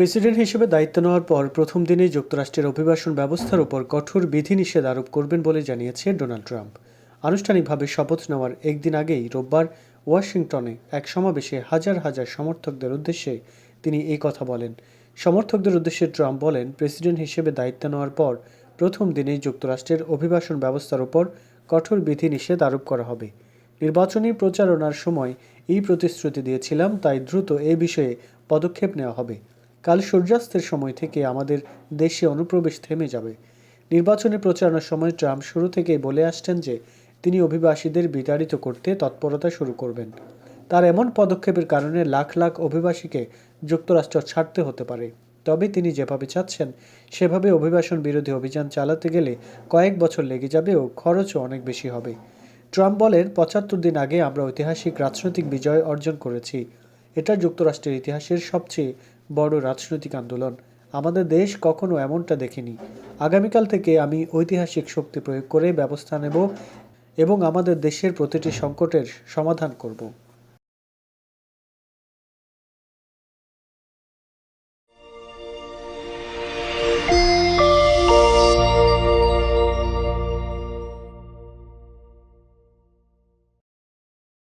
President হিসেবে দায়িত্ব নেওয়ার পর প্রথম দিনেই যুক্তরাষ্ট্রের অভিবাসন ব্যবস্থার উপর কঠোর বিধিনিষেধ আরোপ করবেন বলে জানিয়েছে ডোনাল্ড ট্রাম্প। আনুষ্ঠানিকভাবে শপথ নেওয়ার একদিন আগেই রোববার ওয়াশিংটনে এক সমাবেশে হাজার হাজার সমর্থকদের উদ্দেশ্যে তিনি এই কথা বলেন। সমর্থকদের উদ্দেশ্যে ট্রাম্প বলেন, প্রেসিডেন্ট হিসেবে দায়িত্ব নেওয়ার পর প্রথম দিনেই যুক্তরাষ্ট্রের অভিবাসন ব্যবস্থার উপর কঠোর বিধিনিষেধ আরোপ করা হবে। নির্বাচনী প্রচারণার সময় এই প্রতিশ্রুতি দিয়েছিলাম, তাই দ্রুত এ বিষয়ে পদক্ষেপ নেওয়া হবে। কাল সূর্যাস্তের সময় থেকে আমাদের দেশে অনুপ্রবেশ থেমে যাবে। নির্বাচনী প্রচারণার সময় ট্রাম্প শুরু থেকেই বলে আসছেন যে, তিনি অভিবাসীদের বিতাড়িত করতে তৎপরতা শুরু করবেন। তার এমন পদক্ষেপের কারণে লাখ লাখ অভিবাসীকে যুক্তরাষ্ট্র ছাড়তে হতে পারে। তবে তিনি যেভাবে চাচ্ছেন, সেভাবে অভিবাসন বিরোধী অভিযান চালাতে গেলে কয়েক বছর লেগে যাবে ও খরচও অনেক বেশি হবে। ট্রাম্প বলেন, পঁচাত্তর দিন আগে আমরা ঐতিহাসিক রাজনৈতিক বিজয় অর্জন করেছি। এটা যুক্তরাষ্ট্রের ইতিহাসের সবচেয়ে বড় রাজনৈতিক আন্দোলন। আমাদের দেশ কখনো এমনটা দেখেনি। আগামীকাল থেকে আমি ঐতিহাসিক শক্তি প্রয়োগ করে ব্যবস্থা নেব এবং আমাদের দেশের প্রতিটি সংকটের সমাধান করব।